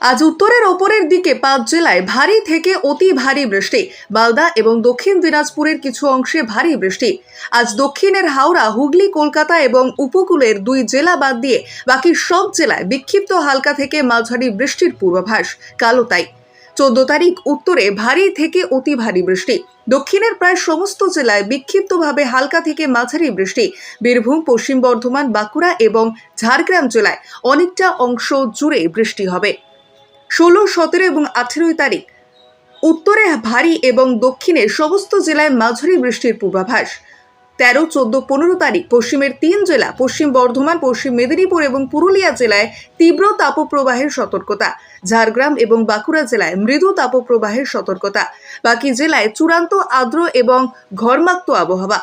আজ উত্তরের ওপরের দিকে পাঁচ জেলায় ভারী থেকে অতি ভারী বৃষ্টি। মালদা এবং দক্ষিণ দিনাজপুরের কিছু অংশে ভারী বৃষ্টি। আজ দক্ষিণের হাওড়া, হুগলি, কলকাতা এবং উপকূলের দুই জেলা বাদ দিয়ে বাকি সব জেলায় বিক্ষিপ্ত হালকা থেকে মাঝারি বৃষ্টির পূর্বাভাস, কালো তাই। চোদ্দ তারিখ উত্তরে ভারী থেকে অতি ভারী বৃষ্টি। দক্ষিণের প্রায় সমস্ত জেলায় বিক্ষিপ্তভাবে হালকা থেকে মাঝারি বৃষ্টি। বীরভূম, পশ্চিম বর্ধমান, বাঁকুড়া এবং ঝাড়গ্রাম জেলায় অনেকটা অংশ জুড়ে বৃষ্টি হবে। ষোলো, সতেরো এবং আঠেরোই তারিখ। উত্তরে ভারী এবং দক্ষিণে সমস্ত জেলায় মাঝারি বৃষ্টির পূর্বাভাস। তেরো, চোদ্দ, পনেরো তারিখ পশ্চিমের তিন জেলা, পশ্চিম বর্ধমান, পশ্চিম মেদিনীপুর এবং পুরুলিয়া জেলায় তীব্র তাপপ্রবাহের সতর্কতা। ঝাড়গ্রাম এবং বাঁকুড়া জেলায় মৃদু তাপপ্রবাহের সতর্কতা। বাকি জেলায় চূড়ান্ত আর্দ্র এবং ঘর্মাক্ত আবহাওয়া।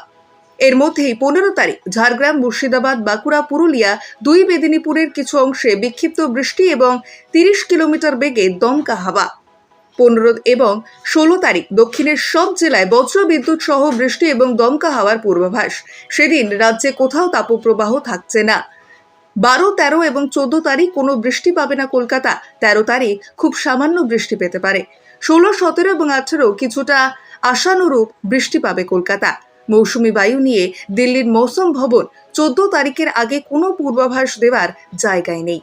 এর মধ্যেই পনেরো তারিখ ঝাড়গ্রাম, মুর্শিদাবাদ, বাঁকুড়া, পুরুলিয়া, দুই মেদিনীপুরের কিছু অংশে বিক্ষিপ্ত বৃষ্টি এবং তিরিশ কিলোমিটার বেগে দমকা হাওয়া। পনেরো এবং ষোলো তারিখ দক্ষিণের সব জেলায় বজ্র বিদ্যুৎ সহ বৃষ্টি এবং দমকা হাওয়ার পূর্বাভাস। সেদিন রাজ্যে কোথাও তাপপ্রবাহ থাকছে না। বারো, তেরো এবং চোদ্দ তারিখ কোনো বৃষ্টি পাবে না কলকাতা। তেরো তারিখ খুব সামান্য বৃষ্টি পেতে পারে। ষোলো, সতেরো এবং আঠেরো কিছুটা আশানুরূপ বৃষ্টি পাবে কলকাতা। মৌসুমি বায়ু নিয়ে দিল্লির মৌসুম ভবন চোদ্দ তারিখের আগে কোনো পূর্বাভাস দেওয়ার জায়গায় নেই।